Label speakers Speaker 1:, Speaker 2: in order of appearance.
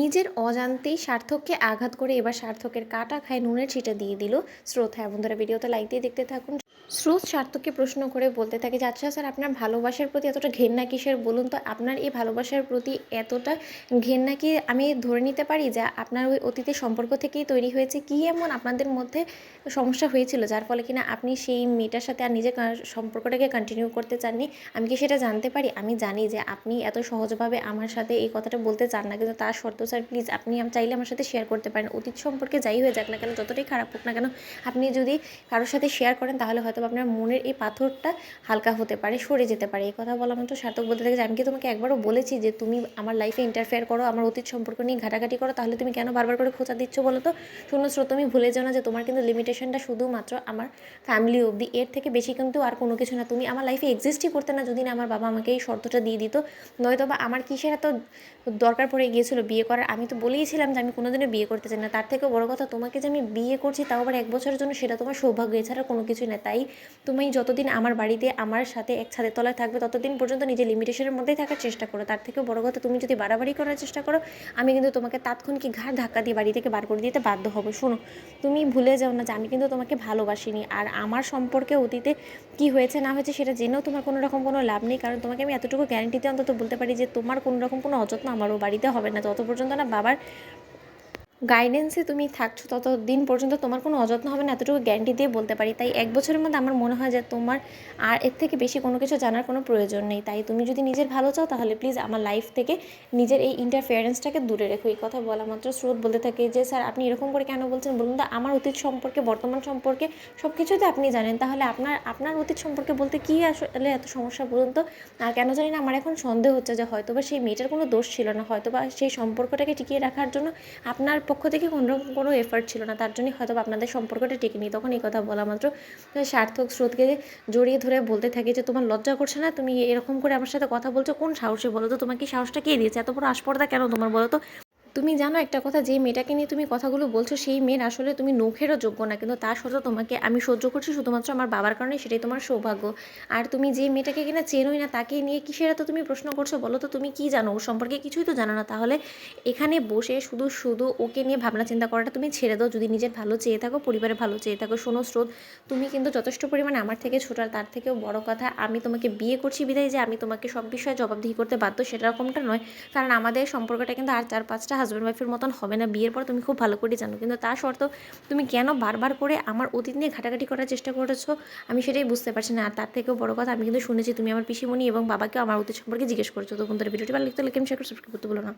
Speaker 1: নিজের অজান্তেই সার্থককে আঘাত করে এবার সার্থকের কাটা খায় নুনের ছিটা দিয়ে দিল স্রোত হ্যাঁ বন্ধুরা ভিডিওতে লাইক দিয়ে দেখতে থাকুন। স্রোত সার্থককে প্রশ্ন করে বলতে থাকে যে আচ্ছা স্যার, আপনার ভালোবাসার প্রতি এতটা ঘেন্না কিসের? বলুন তো, আপনার এই ভালোবাসার প্রতি এতটা ঘেন্না কি আমি ধরে নিতে পারি যে, আপনার ওই অতীতের সম্পর্ক থেকেই তৈরি হয়েছে? কি এমন আপনাদের মধ্যে সমস্যা হয়েছিল যার ফলে কিনা আপনি সেই মেয়েটার সাথে আর নিজের সম্পর্কটাকে কন্টিনিউ করতে চাননি? আমি কি সেটা জানতে পারি? আমি জানি যে আপনি এত সহজভাবে আমার সাথে এই কথাটা বলতে চান না, কিন্তু তার শর্ত স্যার প্লিজ আপনি চাইলে আমার সাথে শেয়ার করতে পারেন। অতীত সম্পর্কে যাই হয়ে যাক না কেন, যতটাই খারাপ হোক না কেন, আপনি যদি কারোর সাথে শেয়ার করেন, তাহলে হয়তো আপনার মনের এই পাথরটা হালকা হতে পারে, সরে যেতে পারে। এই কথা বলা মাত্র সার্থক বলতে থাকে যে, আমি কি তোমাকে একবারও বলেছি যে, তুমি আমার লাইফে ইন্টারফেয়ার করো, আমার অতীত সম্পর্ক নিয়ে ঘাটাঘাটি করো, তাহলে তুমি কেন বারবার করে খোঁচা দিচ্ছ বলো তো? শূন্য স্রোত তুমি ভুলে যাও না যে, তোমার কিন্তু লিমিটেশনটা শুধুমাত্র আমার ফ্যামিলি অবধি। এর থেকে বেশি কিন্তু আর কোনো কিছু না। তুমি আমার লাইফে এক্সিস্টই করতে না, যদি না আমার বাবা আমাকে এই শর্তটা দিয়ে দিত। নয়তো বা আমার কিসের এত দরকার পড়ে গিয়েছিল? বিয়ে করার, আমি তো বলেইছিলাম যে আমি কোনোদিনও বিয়ে করতে চাই না। তার থেকেও বড় কথা, তোমাকে যে আমি বিয়ে করছি তাও আবার এক বছরের জন্য, সেটা তোমার সৌভাগ্য, এছাড়া কোনো কিছুই না। তাই তুমি যতদিন আমার বাড়িতে, আমার সাথে এক ছাদের তলায় থাকবে, ততদিন পর্যন্ত নিজের লিমিটেশনের মধ্যেই থাকার চেষ্টা করো। তার থেকেও বড় কথা, তুমি যদি বাড়াবাড়ি করার চেষ্টা করো, আমি কিন্তু তোমাকে তাৎক্ষণিক ঘাড় ধাক্কা দিয়ে বাড়ি থেকে বার করে দিতে বাধ্য হব। শোনো, তুমি ভুলে যাও না যে আমি কিন্তু তোমাকে ভালোবাসিনি। আর আমার সম্পর্কে অতীতে কি হয়েছে, না হয়েছে, সেটা জেনেও তোমার কোনো রকম কোনো লাভ নেই। কারণ তোমাকে আমি এতটুকু গ্যারান্টিতে অন্তত বলতে পারি যে তোমার কোনো রকম কোনো অযত্ন আমারও বাড়িতে হবে না। তত পর্যন্ত না বাবার গাইডেন্সে তুমি থাকছো তত দিন পর্যন্ত তোমার কোনো অযত্ন হবে না, এতটুকু গ্যারান্টি দিয়ে বলতে পারি। তাই এক বছরের মধ্যে আমার মনে হয় যে তোমার আর এর থেকে বেশি কোনো কিছু জানার কোনো প্রয়োজন নেই। তাই তুমি যদি নিজের ভালো চাও, তাহলে প্লিজ আমার লাইফ থেকে নিজের এই ইন্টারফেয়ারেন্সটাকে দূরে রেখো। এই কথা বলা মাত্র স্রোত বলতে থাকে যে, স্যার, আপনি এরকম করে কেন বলছেন? বলুন তো, আমার অতীত সম্পর্কে, বর্তমান সম্পর্কে সব কিছুতে আপনি জানেন। তাহলে আপনার আপনার অতীত সম্পর্কে বলতে কী আসলে এত সমস্যা, বলুন তো? আর কেন জানি না আমার এখন সন্দেহ হচ্ছে যে হয়তো বা সেই মেয়েটার কোনো দোষ ছিল না। হয়তো বা সেই সম্পর্কটাকে টিকিয়ে রাখার জন্য আপনার পক্ষ থেকে কোনোরকম কোনো এফার্ট ছিল না। তার জন্যই হয়তো আপনাদের সম্পর্কটা টিকে নেই তখন এই কথা বলা মাত্র। সার্থক স্রোতকে জড়িয়ে ধরে বলতে থাকে যে, তোমার লজ্জা করছে না? তুমি এরকম করে আমার সাথে কথা বলছো? কোন সাহসে বলো তো? তোমাকে সাহসটা কে দিয়েছে? এত বড় আসপর্দা কেন তোমার বলো তো? তুমি জানো একটা কথা যে মেয়েটাকে নিয়ে তুমি কথাগুলো বলছো, সেই মেয়ের আসলে তুমি নখেরও যোগ্য না। কিন্তু তা সত্ত্বেও তোমাকে আমি সহ্য করছি, শুধুমাত্র আমার বাবার কারণে সেটাই তোমার সৌভাগ্য। আর তুমি যে মেয়েটাকে কিনা চেনোই না, তাকে নিয়ে কিসের তো তুমি প্রশ্ন করছ বলো তো, তুমি কি জানো? ওর সম্পর্কে কিছুই তো জানো না। তাহলে এখানে বসে শুধু শুধু ওকে নিয়ে ভাবনা চিন্তা করাটা তুমি ছেড়ে দাও। যদি নিজের ভালো চেয়ে থাকো, পরিবারের ভালো চেয়ে থাকো, শোনো স্রোত, তুমি কিন্তু যথেষ্ট পরিমাণে আমার থেকে ছোট। আর তার থেকেও বড় কথা, আমি তোমাকে বিয়ে করছি বিদায় যে আমি তোমাকে সব বিষয়ে জবাবদিহি করতে বাধ্য, সেটা রকমটা নয়। কারণ আমাদের সম্পর্কটা কিন্তু আর চার পাঁচটা হাজব্যান্ড ওয়াইফের মতন হবে না, বিয়ের পর তুমি খুব ভালো করে জানো। কিন্তু তা সত্ত্বেও তুমি কেন বারবার করে আমার অতীত নিয়ে ঘাটাঘাটি করার চেষ্টা করেছ? আমি সেটাই বুঝতে পারছি না। আর তার থেকেও বড় কথা, আমি কিন্তু শুনেছি তুমি আমার পিসিমণি এবং বাবাকে আমার অতীত সম্পর্কে জিজ্ঞেস করেছ। তো বন্ধুরা, ভিডিওটি ভালো লাগতে লাইক শেয়ার সাবস্ক্রাইব করতে বলো না।